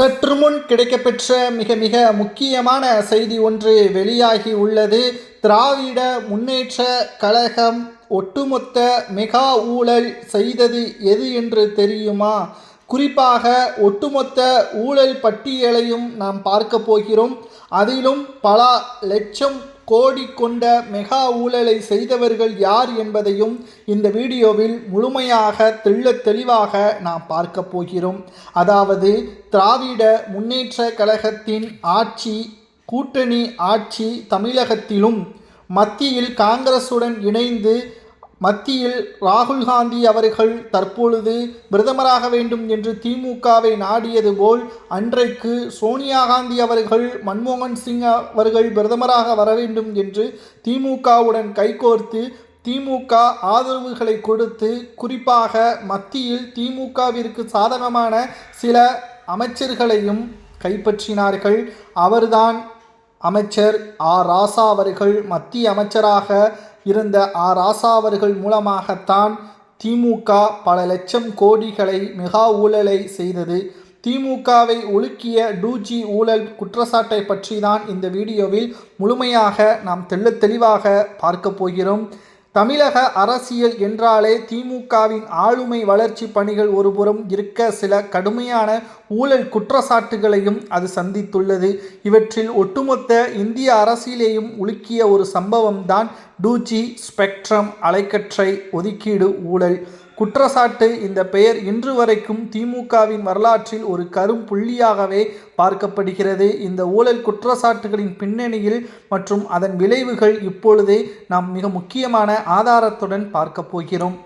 சற்று முன் கிடைக்கப்பெற்ற மிக மிக முக்கியமான செய்தி ஒன்று வெளியாகி உள்ளது. திராவிட முன்னேற்ற கழகம் ஒட்டுமொத்த மெகா ஊழல் செய்தது எது என்று தெரியுமா? குறிப்பாக ஒட்டுமொத்த ஊழல் பட்டியலையும் நாம் பார்க்க போகிறோம். அதிலும் பல லட்சம் கோடி கொண்ட மெகா ஊழலை செய்தவர்கள் யார் என்பதையும் இந்த வீடியோவில் முழுமையாக தெள்ள தெளிவாக நாம் பார்க்க போகிறோம். அதாவது திராவிட முன்னேற்ற கழகத்தின் ஆட்சி கூட்டணி ஆட்சி தமிழகத்திலும் மத்தியில் காங்கிரசுடன் இணைந்து மத்தியில் ராகுல் காந்தி அவர்கள் தற்பொழுது பிரதமராக வேண்டும் என்று திமுகவை நாடியது போல் அன்றைக்கு சோனியா காந்தி அவர்கள் மன்மோகன் சிங் அவர்கள் பிரதமராக வர வேண்டும் என்று திமுகவுடன் கைகோர்த்து திமுக ஆதரவுகளை கொடுத்து குறிப்பாக மத்தியில் திமுகவிற்கு சாதகமான சில அமைச்சர்களையும் கைப்பற்றினார்கள். அவர்தான் அமைச்சர் ஆ ராசா அவர்கள் மத்திய அமைச்சராக இருந்த ஆ ராசா மூலமாகத்தான் திமுக பல லட்சம் கோடிகளை மெகா ஊழலை செய்தது. திமுகவை ஒழுக்கிய டூஜி ஊழல் குற்றச்சாட்டை பற்றி தான் இந்த வீடியோவில் முழுமையாக நாம் தெள்ள தெளிவாக பார்க்க போகிறோம். தமிழக அரசியல் என்றாலே திமுகவின் ஆளுமை வளர்ச்சி பணிகள் ஒருபுறம் இருக்க சில கடுமையான ஊழல் குற்றச்சாட்டுகளையும் அது சந்தித்துள்ளது. இவற்றில் ஒட்டுமொத்த இந்திய அரசியலையும் உலுக்கிய ஒரு சம்பவம்தான் டூஜி ஸ்பெக்ட்ரம் அலைக்கற்றை ஒதுக்கீடு ஊழல். குற்றச்சாட்டு இந்த பெயர் இன்று வரைக்கும் திமுகவின் வரலாற்றில் ஒரு கரும் புள்ளியாகவே பார்க்கப்படுகிறது. இந்த ஊழல் குற்றச்சாட்டுகளின் பின்னணியில் மற்றும் அதன் விளைவுகள் இப்பொழுதே நாம் மிக முக்கியமான ஆதாரத்துடன் பார்க்க போகிறோம்.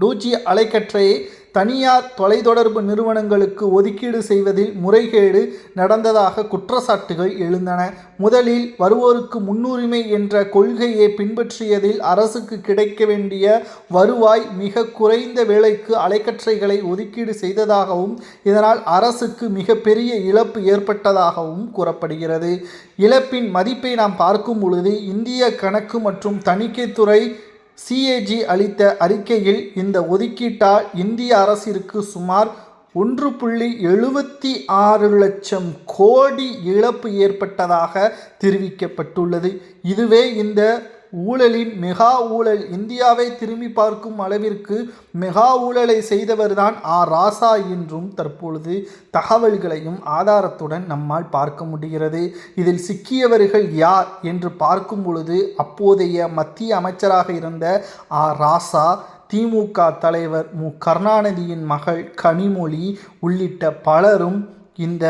டூஜி அலைக்கற்றையை தனியார் தொலைத்தொடர்பு நிறுவனங்களுக்கு ஒதுக்கீடு செய்வதில் முறைகேடு நடந்ததாக குற்றச்சாட்டுகள் எழுந்தன. முதலில் வருவோருக்கு முன்னுரிமை என்ற கொள்கையை பின்பற்றியதில் அரசுக்கு கிடைக்க வேண்டிய வருவாய் மிக குறைந்த வேலைக்கு அலைக்கற்றைகளை ஒதுக்கீடு செய்ததாகவும் இதனால் அரசுக்கு மிகப்பெரிய இழப்பு ஏற்பட்டதாகவும் கூறப்படுகிறது. இழப்பின் மதிப்பை நாம் பார்க்கும் பொழுது இந்திய கணக்கு மற்றும் தணிக்கைத்துறை சிஏஜி அளித்த அறிக்கையில் இந்த ஒதுக்கீட்டால் இந்திய அரசிற்கு சுமார் ஒன்று புள்ளி எழுபத்தி ஆறு லட்சம் கோடி இழப்பு ஏற்பட்டதாக தெரிவிக்கப்பட்டுள்ளது. இதுவே இந்த ஊழலின் மெகா ஊழல் இந்தியாவை திரும்பி பார்க்கும் அளவிற்கு மெகா ஊழலை செய்தவர்தான் ஆ ராசா என்றும் தற்பொழுது தகவல்களையும் ஆதாரத்துடன் நம்மால் பார்க்க முடிகிறது. இதில் சிக்கியவர்கள் யார் என்று பார்க்கும் பொழுது அப்போதைய மத்திய அமைச்சராக இருந்த ஆ ராசா திமுக தலைவர் மு கருணாநிதியின் மகள் கனிமொழி உள்ளிட்ட பலரும் இந்த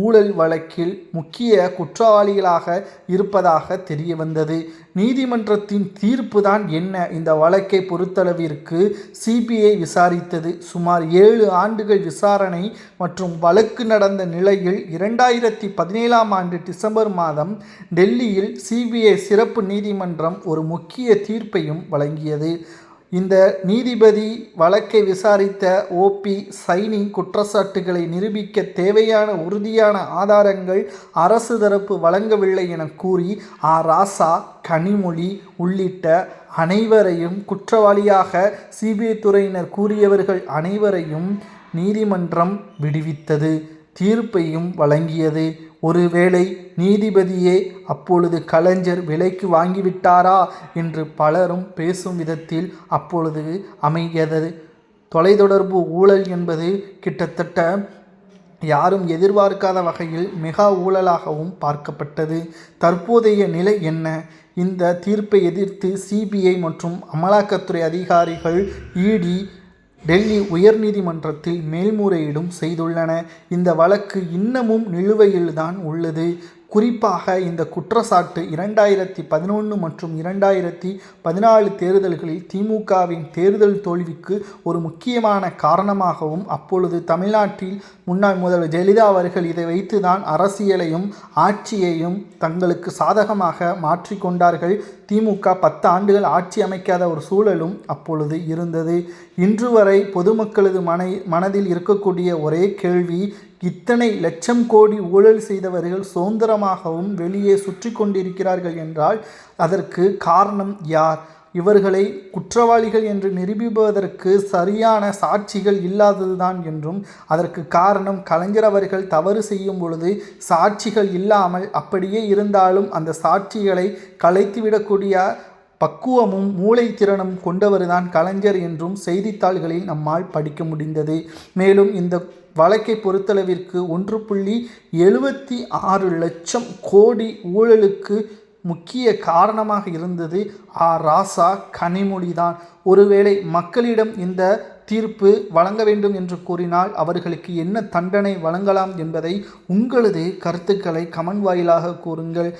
ஊழல் வழக்கில் முக்கிய குற்றவாளிகளாக இருப்பதாக தெரிய வந்தது நீதிமன்றத்தின் தீர்ப்பு தான் என்ன? இந்த வழக்கை பொறுத்தளவிற்கு சிபிஐ விசாரித்தது. சுமார் ஏழு ஆண்டுகள் விசாரணை மற்றும் வழக்கு நடந்த நிலையில் இரண்டாயிரத்தி பதினேழாம் ஆண்டு டிசம்பர் மாதம் டெல்லியில் சிபிஐ சிறப்பு நீதிமன்றம் ஒரு முக்கிய தீர்ப்பையும் வழங்கியது. இந்த நீதிபதி வழக்கை விசாரித்த ஓபி சைனி குற்றச்சாட்டுகளை நிரூபிக்க தேவையான உறுதியான ஆதாரங்கள் அரசு தரப்பு வழங்கவில்லை என கூறி ஆ. ராசா கனிமொழி உள்ளிட்ட அனைவரையும் குற்றவாளியாக சிபிஐ துறையினர் கூறியவர்கள் அனைவரையும் நீதிமன்றம் விடுவித்தது. தீர்ப்பையும் வழங்கியது. ஒருவேளை நீதிபதியே அப்பொழுது கலைஞர் விலைக்கு வாங்கிவிட்டாரா? என்று பலரும் பேசும் விதத்தில் அப்பொழுது அமைகிறது தொலைத்தொடர்பு ஊழல் என்பது கிட்டத்தட்ட யாரும் எதிர்பார்க்காத வகையில் மெகா ஊழலாகவும் பார்க்கப்பட்டது. தற்போதைய நிலை என்ன? இந்த தீர்ப்பை எதிர்த்து சிபிஐ மற்றும் அமலாக்கத்துறை அதிகாரிகள் இடி டெல்லி உயர்நீதிமன்றத்தில் மேல்முறையீடும் செய்துள்ளன. இந்த வழக்கு இன்னமும் நிலுவையில்தான் உள்ளது. குறிப்பாக இந்த குற்றச்சாட்டு இரண்டாயிரத்தி பதினொன்று மற்றும் இரண்டாயிரத்தி பதினாலு தேர்தல்களில் திமுகவின் தேர்தல் தோல்விக்கு ஒரு முக்கியமான காரணமாகவும் அப்பொழுது தமிழ்நாட்டில் முன்னாள் முதல்வர் ஜெயலலிதா அவர்கள் இதை வைத்துதான் அரசியலையும் ஆட்சியையும் தங்களுக்கு சாதகமாக மாற்றிக்கொண்டார்கள். திமுக பத்து ஆண்டுகள் ஆட்சி அமைக்காத ஒரு சூழலும் அப்பொழுது இருந்தது. இன்று வரை பொதுமக்களது மனை மனதில் இருக்கக்கூடிய ஒரே கேள்வி இத்தனை லட்சம் கோடி ஊழல் செய்தவர்கள் சுதந்திரமாகவும் வெளியே சுற்றி கொண்டிருக்கிறார்கள் என்றால் அதற்கு காரணம் யார்? இவர்களை குற்றவாளிகள் என்று நிரூபிப்பதற்கு சரியான சாட்சிகள் இல்லாததுதான் என்றும் அதற்கு காரணம் கலைஞர் அவர்கள் தவறு செய்யும் பொழுது சாட்சிகள் இல்லாமல் அப்படியே இருந்தாலும் அந்த சாட்சிகளை கலைத்துவிடக்கூடிய பக்குவமும் மூளை திறனும் கொண்டவர்தான் கலைஞர் என்றும் செய்தித்தாள்களில் நம்மால் படிக்க முடிந்தது. மேலும் இந்த வழக்கை பொறுத்தளவிற்கு ஒன்று புள்ளி எழுபத்தி ஆறு லட்சம் கோடி ஊழலுக்கு முக்கிய காரணமாக இருந்தது ஆ. ராசா கனிமொழிதான். ஒருவேளை மக்களிடம் இந்த தீர்ப்பு வழங்க வேண்டும் என்று கூறினால் அவர்களுக்கு என்ன தண்டனை வழங்கலாம் என்பதை உங்களது கருத்துக்களை கமன் வாயிலாக கூறுங்கள்.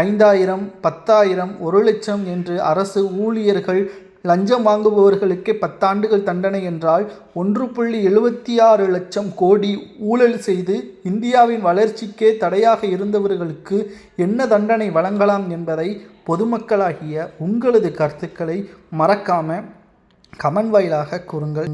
ஐந்தாயிரம் பத்தாயிரம் ஒரு லட்சம் என்று அரசு ஊழியர்கள் லஞ்சம் வாங்குபவர்களுக்கே பத்தாண்டுகள் தண்டனை என்றால் ஒன்று புள்ளி எழுபத்தி ஆறு லட்சம் கோடி ஊழல் செய்து இந்தியாவின் வளர்ச்சிக்கே தடையாக இருந்தவர்களுக்கு என்ன தண்டனை வழங்கலாம் என்பதை பொதுமக்களாகிய உங்களது கருத்துக்களை மறக்காம கமன் வாயிலாக கூறுங்கள்.